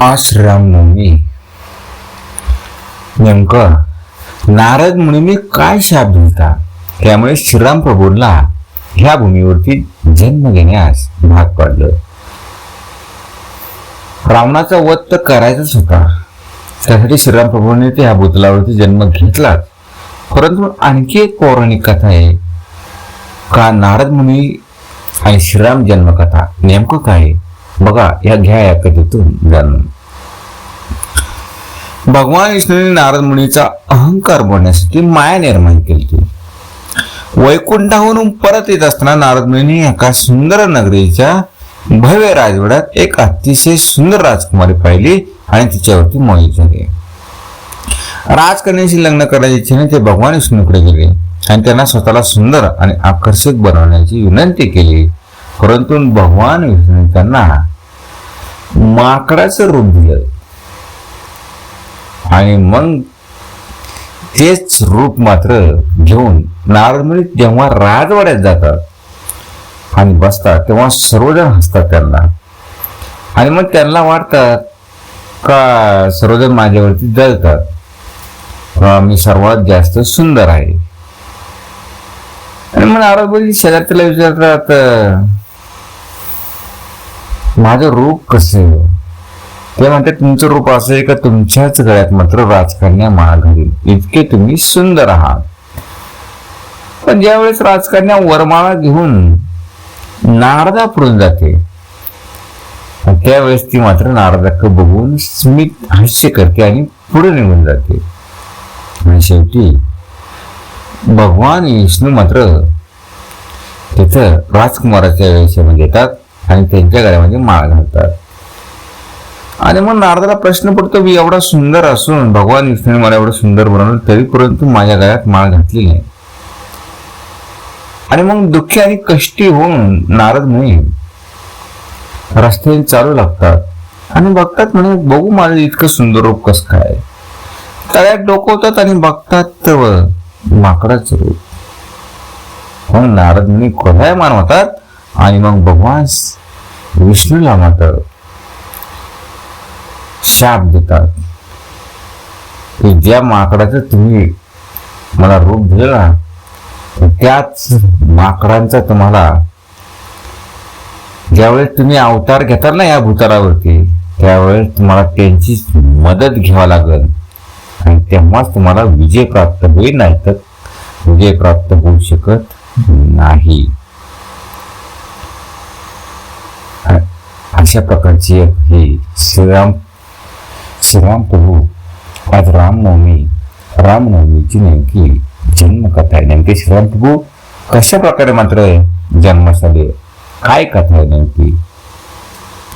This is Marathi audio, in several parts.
आज नेमकं नारद मुनी काय शाप दिलता? त्यामुळे श्रीराम प्रभूंना ह्या भूमीवरती जन्म घेण्यास भाग पडलं. रावणाचा वध तर करायचाच होता. त्यासाठी श्रीराम प्रभूंनी त्या भूतलावरती जन्म घेतला. परंतु आणखी एक पौराणिक कथा आहे. का नारद मुनी आणि श्रीराम जन्मकथा नेमकं काय आहे? बघा या घ्या या कथेतून. जाणून भगवान विष्णूने नारद मुनीचा अहंकार बोलण्यासाठी माया निर्माण केली वैकुंठाहून परत येत असताना नारद मुनी एका सुंदर नगरीच्या भव्य राजवाड्यात एक अतिशय सुंदर राजकुमारी पाहिली आणि तिच्यावरती मोहित झाले. राजकन्याशी लग्न करण्याच्या इच्छेने ते भगवान विष्णूकडे गेले आणि त्यांना स्वतःला सुंदर आणि आकर्षक बनवण्याची विनंती केली. परंतु भगवान विष्णूने त्यांना माकडाचं रूप दिलं. आणि मग तेच रूप मात्र घेऊन नारदमुनी जेव्हा राजवाड्यात जातात. आणि बसतात तेव्हा सर्वजण हसतात त्यांना. आणि मग त्यांना वाटतात का सर्वजण माझ्यावरती जळतात मी सर्वात जास्त सुंदर आहे? आणि मग नारद शेजारतीला विचारतात माझं रूप कसं? ते म्हणते तुमचं रूप असं आहे का? तुमच्याच गळ्यात मात्र राजकन्या माळ घालील इतके तुम्ही सुंदर आहात. पण ज्यावेळेस राजकन्या वरमाळा घेऊन नारदा पुढून जाते त्यावेळेस ती मात्र नारदाकडे बघून स्मित हास्य करते आणि पुढे निघून जाते. आणि शेवटी भगवान विष्णू मात्र तिथं राजकुमाराच्या म्हणजे येतात. आणि त्यांच्या गळ्यामध्ये म्हणजे माळ घालतात. आणि मग नारदाला प्रश्न पडतो मी एवढा सुंदर असून भगवान विष्णूने मला एवढं सुंदर बनवलं तरी परंतु माझ्या गळ्यात माळ घातली नाही. आणि मग दुःखी आणि कष्टी होऊन नारद म्हणे रस्त्याने चालू लागतात. आणि बघतात म्हणे बघू माझं इतकं सुंदर रूप कसं काय तळ्यात डोकवतात आणि बघतात तर माकडाचं रूप. मग नारद मुनी क्रोधायमान होतात. आणि मग भगवान विष्णूला मात्र शाप देतात. की ज्या माकडाचं तुम्ही मला रूप दिलं ना त्याच माकडांचा तुम्हाला ज्यावेळेस तुम्ही अवतार घेताल ना या भूतारावरती त्यावेळेस तुम्हाला त्यांची मदत घ्यावा लागेल. आणि तेव्हाच तुम्हाला विजय प्राप्त होईल नाही तर विजय प्राप्त होऊ शकत नाही. अशा प्रकारची एक ही श्रीराम श्रीराम प्रभू आज रामनवमी रामनवमीची नेमकी जन्मकथा आहे. नेमकी श्रीराम प्रभू कशा प्रकारे मात्र जन्मास आले काय कथा आहे नेमकी?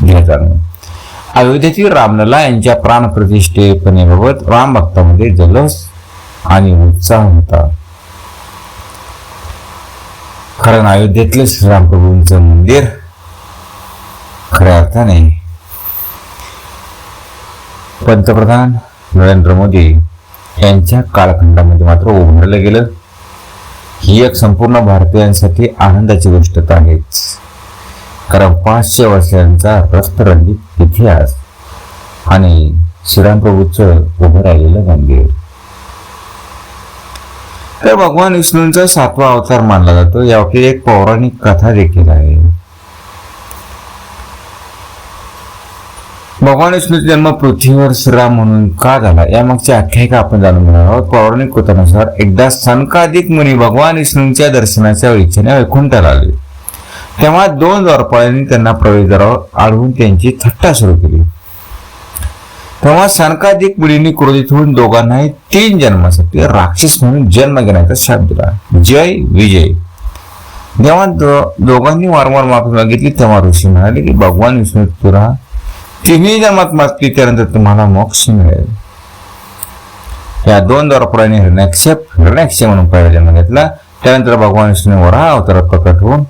घ्या जाणून. अयोध्येतील रामलला यांच्या प्राणप्रतिष्ठेपणेबाबत राम भक्तामध्ये जलस आणि उत्साह होता. कारण अयोध्येतलं श्रीराम प्रभूंचं मंदिर खऱ्या अर्थाने. पंतप्रधान नरेंद्र मोदी यांच्या कालखंडामध्ये मात्र उघडलं गेलं. ही एक संपूर्ण भारतीयांसाठी आनंदाची गोष्ट तर आहेच. कारण पाचशे वर्षांचा रक्तरंजित इतिहास आणि श्रीरामप्रभूचं उभं राहिलेलं मंदिर. तर भगवान विष्णूंचा सातवा अवतार मानला जातो. यावरती एक पौराणिक कथा देखील आहे. भगवान विष्णूचा जन्म पृथ्वीवर श्रीराम म्हणून का झाला? यामागची आख्यायिका आपण जाणून घेणार आहोत. पौराणिक कथानुसार एकदा सनकाधिक मुनी भगवान विष्णूंच्या दर्शनाच्या इच्छेने वैकुंठाला आले. तेव्हा दोन द्वारपाळ्यांनी त्यांना प्रवेशद्वारावर आढळून त्यांची थट्टा सुरू केली. तेव्हा सनकाधिक मुलींनी क्रोधित होऊन दोघांनाही तीन जन्मासाठी राक्षस म्हणून जन्म घेण्याचा शाप दिला. जय विजय. जेव्हा दो- दोघांनी वारंवार माफी मागितली तेव्हा ऋषी म्हणाले की भगवान विष्णू तुरा तिन्ही जन्मात मागली त्यानंतर तुम्हाला मोक्ष मिळेल? या दोन द्वारपुराने हिरण्याक्षेप हिरण्याक्षे म्हणून पहिला जन्म घेतला. त्यानंतर भगवान विष्णू वरा अवतारात प्रकट होऊन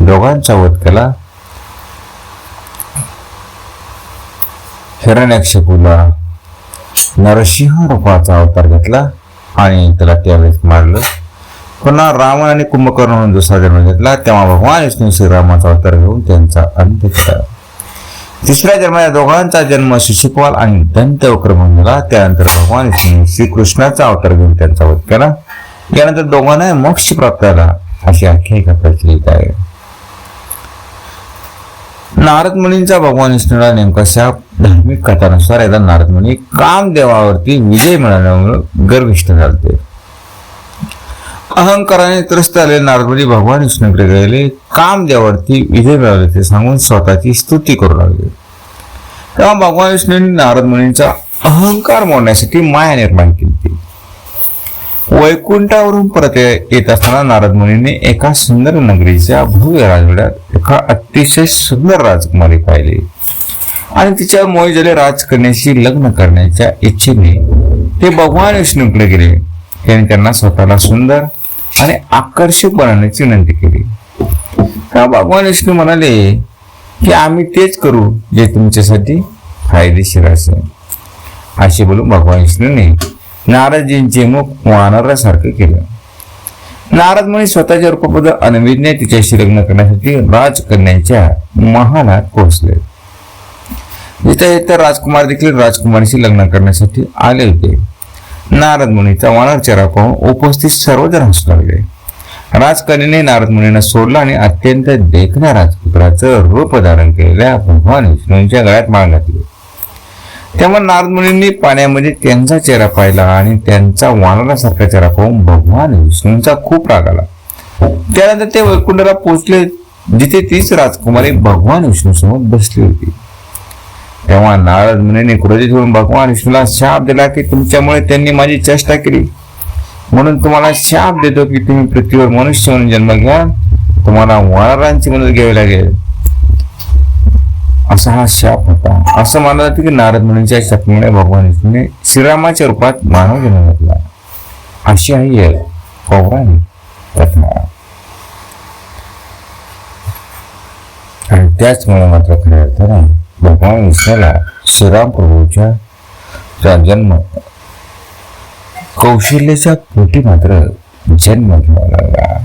दोघांचा वध केला. हिरण्याक्षपूला नरसिंह रूपाचा अवतार घेतला आणि त्याला त्यावेळेस मारलं. पुन्हा रावण आणि कुंभकर्ण म्हणून दुसरा जन्म घेतला. तेव्हा भगवान विष्णू श्रीरामाचा अवतार घेऊन त्यांचा अंत केला. तिसऱ्या जन्माच्या दोघांचा जन्म शिशुपाल आणि दंत वक्र झाला त्यानंतर भगवान विष्णू श्रीकृष्णाचा अवतार घेऊन त्यांचा वध केला. यानंतर दोघांना मोक्ष प्राप्त झाला. अशी आख्यायिका प्रचलित आहे. नारद मुनींचा भगवान विष्णूला नेमकाशा धार्मिक कथानुसार एकदा नारद मुनी कामदेवावरती विजय मिळाल्यामुळे गर्विष्ठ झाले. अहंकाराने त्रस्त आलेले नारदमुनी भगवान विष्णूकडे गेले. कामदेवावरती विजय मिळवले ते सांगून स्वतःची स्तुती करू लागले. तेव्हा भगवान विष्णूंनी नारद मुनींचा अहंकार मोडण्यासाठी माया निर्माण केली वैकुंठावरून परत येत असताना नारद मुनीने एका सुंदर नगरीच्या भव्य राजवाड्यात एका अतिशय सुंदर राजकुमारी पाहिली. आणि तिच्या मोहिजले झाले राजकन्याशी लग्न करण्याच्या इच्छेने ते भगवान विष्णूकडे गेले. त्यांनी त्यांना स्वतःला सुंदर आणि आकर्षक बनवण्याची विनंती केली. तेव्हा भगवान विष्णू म्हणाले की आम्ही तेच करू जे तुमच्यासाठी फायदेशीर असेल. असे बोलून भगवान विष्णूने नारदजींचे मुख वानरासारखं केलं. नारद मुनी स्वतःच्या रूपाबद्दल अनविज्ञ तिच्याशी लग्न करण्यासाठी राजकन्याच्या महालात पोहोचले. जिथे इथे राजकुमार देखील राजकुमारीशी लग्न करण्यासाठी आले होते नारद मुनीचा वानर चेहरा पाहून उपस्थित सर्वजण हसू लागले. राजकन्याने नारद मुनींना सोडलं आणि अत्यंत देखण्या राजपुत्राचं रूप धारण केलेल्या भगवान विष्णूंच्या गळ्यात माळ घातली. तेव्हा नारद मुनींनी पाण्यामध्ये त्यांचा चेहरा पाहिला आणि त्यांचा वानरासारखा चेहरा पाहून भगवान विष्णूंचा खूप राग आला. त्यानंतर ते वैकुंठाला पोहोचले जिथे तीच राजकुमारी भगवान विष्णू समोर बसली होती. तेव्हा नारद मुनीने क्रोधित होऊन भगवान विष्णूला शाप दिला की तुमच्यामुळे त्यांनी माझी चेष्टा केली. म्हणून तुम्हाला शाप देतो की तुम्ही पृथ्वीवर मनुष्य म्हणून जन्म घ्या. तुम्हाला वानरांची मदत घ्यावी लागेल. असा हा शाप होता. असं मानलं जातं की नारद मुनीच्या शापामुळे भगवान विष्णूने श्रीरामाच्या रूपात मानव जन्म घेतला. अशी आहे पौराणिक कथा आणि त्याचमुळे मात्र खऱ्या अर्थाने भगवान विष्णूला श्रीराम प्रभूच्या जन्म कौशल्याच्या पोटी मात्र जन्म घ्यावा लागला